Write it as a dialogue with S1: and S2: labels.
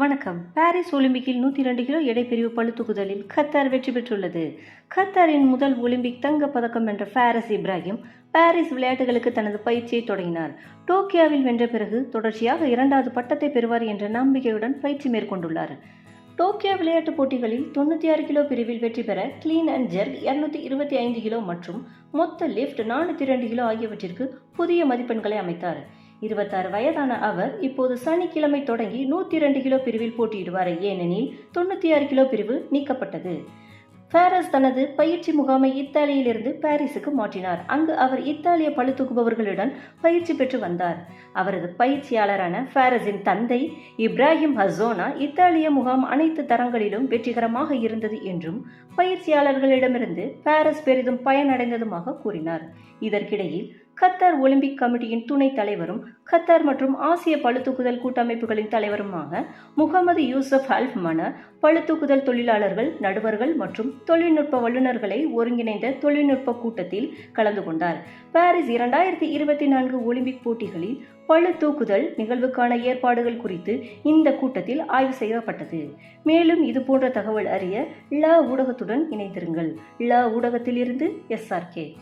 S1: வணக்கம். பாரிஸ் ஒலிம்பிக்கில் நூற்றி ரெண்டு கிலோ எடைப்பிரிவு பழுத்துக்குதலில் கத்தார் வெற்றி பெற்றுள்ளது. கத்தாரின் முதல் ஒலிம்பிக் தங்க பதக்கம் வென்ற பாரிஸ் இப்ராஹிம் பாரிஸ் விளையாட்டுகளுக்கு தனது பயிற்சியை தொடங்கினார். டோக்கியோவில் வென்ற பிறகு தொடர்ச்சியாக இரண்டாவது பட்டத்தை பெறுவார் என்ற நம்பிக்கையுடன் பயிற்சி மேற்கொண்டுள்ளார். டோக்கியோ விளையாட்டுப் போட்டிகளில் தொண்ணூற்றி ஆறு கிலோ பிரிவில் வெற்றி பெற கிளீன் அண்ட் ஜெர்க் இரநூத்தி இருபத்தி ஐந்து கிலோ மற்றும் மொத்த லிஃப்ட் நானூற்றி ரெண்டு கிலோ ஆகியவற்றிற்கு புதிய மதிப்பெண்களை அமைத்தார். இருபத்தாறு வயதான அவர் இப்போது சனிக்கிழமை தொடங்கி நூற்றி இரண்டு கிலோ பிரிவில் போட்டியிடுவார் ஏனெனில் தொண்ணூற்றி ஆறு கிலோ பிரிவு நீக்கப்பட்டது. பாரஸ் தனது பயிற்சி முகாமை இத்தாலியிலிருந்து பாரிஸுக்கு மாற்றினார். அங்கு அவர் இத்தாலிய பளுதூக்குபவர்களுடன் பயிற்சி பெற்று வந்தார். அவரது பயிற்சியாளரான பாரஸின் தந்தை இப்ராஹிம் ஹசோனா இத்தாலிய முகாம் அனைத்து தரங்களிலும் வெற்றிகரமாக இருந்தது என்றும் பயிற்சியாளர்களிடமிருந்து பாரஸ் பெரிதும் பயனடைந்ததுமாக கூறினார். இதற்கிடையில் கத்தார் ஒலிம்பிக் கமிட்டியின் துணைத் தலைவரும் கத்தார் மற்றும் ஆசிய பளுதூக்குதல் கூட்டமைப்புகளின் தலைவருமாக முகமது யூசப் அல்ஃப்மன பளுதூக்குதல் தொழிலாளர்கள் நடுவர்கள் மற்றும் தொழில்நுட்ப வல்லுநர்களை ஒருங்கிணைந்த தொழில்நுட்ப கூட்டத்தில் கலந்து கொண்டார். பாரிஸ் இரண்டாயிரத்தி இருபத்தி நான்கு ஒலிம்பிக் போட்டிகளில் பழுத்தூக்குதல் தூக்குதல் நிகழ்வுக்கான ஏற்பாடுகள் குறித்து இந்த கூட்டத்தில் ஆய்வு செய்யப்பட்டது. மேலும் இது போன்ற தகவல் அறிய ல ஊடகத்துடன் இணைந்திருங்கள். ல ஊடகத்திலிருந்து எஸ்ஆர்கே